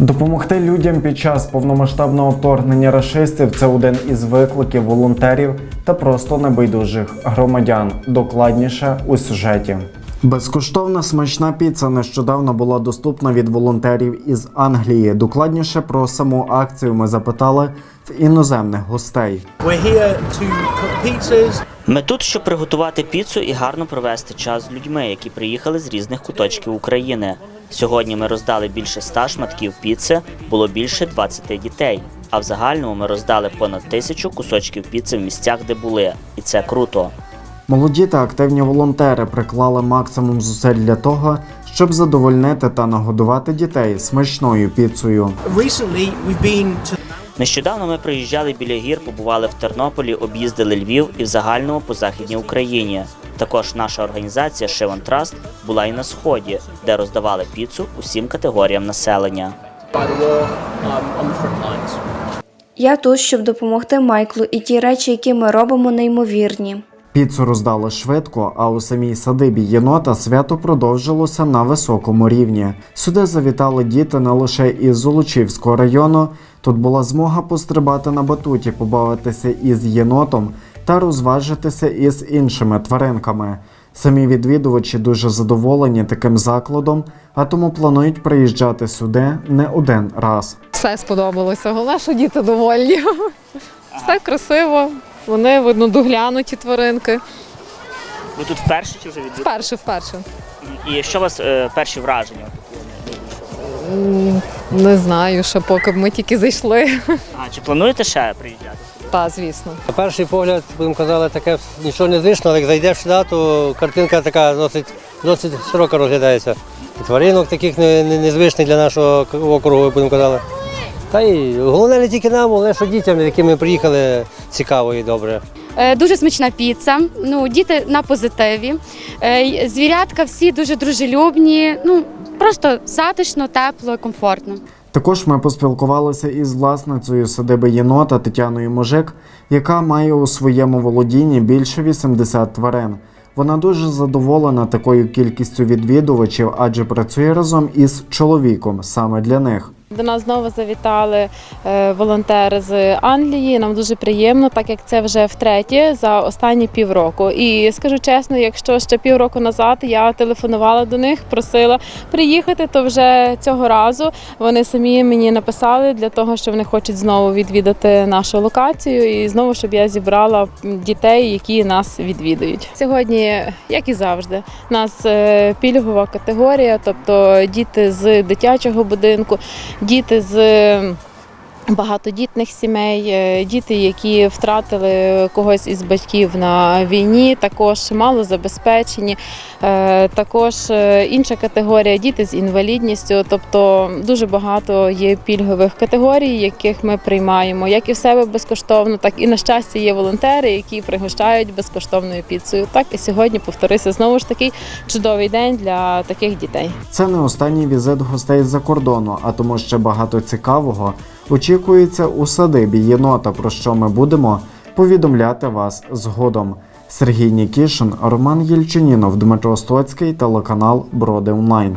Допомогти людям під час повномасштабного вторгнення расистів це один із викликів волонтерів та просто небайдужих громадян. Докладніше у сюжеті. Безкоштовна смачна піца нещодавно була доступна від волонтерів із Англії. Докладніше про саму акцію ми запитали в іноземних гостей. Ми тут, щоб приготувати піцу і гарно провести час з людьми, які приїхали з різних куточків України. Сьогодні ми роздали більше 100 шматків піци, було більше 20 дітей. А в загальному ми роздали понад тисячу кусочків піци в місцях, де були, і це круто. Молоді та активні волонтери приклали максимум зусиль для того, щоб задовольнити та нагодувати дітей смачною піцею. Нещодавно ми приїжджали біля гір, побували в Тернополі, об'їздили Львів і в загальному по західній Україні. Також наша організація Шиван Траст була і на сході, де роздавали піцу усім категоріям населення. Я тут, щоб допомогти Майклу, і ті речі, які ми робимо, неймовірні. Піцу роздали швидко, а у самій садибі єнота свято продовжилося на високому рівні. Сюди завітали діти не лише із Золочівського району. Тут була змога пострибати на батуті, побавитися із єнотом та розважитися із іншими тваринками. Самі відвідувачі дуже задоволені таким закладом, а тому планують приїжджати сюди не один раз. Все сподобалося. Головне, що діти довольні. Все красиво. Вони видно доглянуті тваринки. Ви тут вперше чи вже відвідали? Вперше, вперше. І що у вас е, перші враження? М, Не знаю, що поки ми тільки зайшли. А чи плануєте ще приїжджати? Та, звісно. На перший погляд, будемо казати, таке нічого не звично, але як зайдеш сюди, то картинка така досить, досить широко розглядається. І тваринок таких не- не- незвичних для нашого к- округу, будемо казати. Та й головне не тільки нам, головне, що дітям, якими приїхали, цікаво і добре. Е, Дуже смачна піца. Ну, діти на позитиві. Е, Звірятка всі дуже дружелюбні. Ну, просто затишно, тепло, комфортно. Також ми поспілкувалися із власницею садиби єнота Тетяною Можик, яка має у своєму володінні більше 80 тварин. Вона дуже задоволена такою кількістю відвідувачів, адже працює разом із чоловіком саме для них. До нас знову завітали е, волонтери з Англії. Нам дуже приємно, так як це вже втретє за останні півроку. І скажу чесно, якщо ще півроку назад я телефонувала до них, просила приїхати, то вже цього разу вони самі мені написали для того, що вони хочуть знову відвідати нашу локацію, і знову щоб я зібрала дітей, які нас відвідують. Сьогодні, як і завжди, нас е, пільгова категорія, тобто діти з дитячого будинку діти з багатодітних сімей, е, діти, які втратили когось із батьків на війні, також малозабезпечені, е, також е, інша категорія діти з інвалідністю. Тобто дуже багато є пільгових категорій, яких ми приймаємо, як і в себе безкоштовно, так і на щастя є волонтери, які пригощають безкоштовною піцею. Так і сьогодні повторився знову ж такий чудовий день для таких дітей. Це не останній візит гостей з-за кордону, а тому ще багато цікавого очікується у садибі єнота, про що ми будемо повідомляти вас згодом. Сергій Нікішин, Роман Єльчинінов, Дмитро Стоцький, телеканал Броди Онлайн.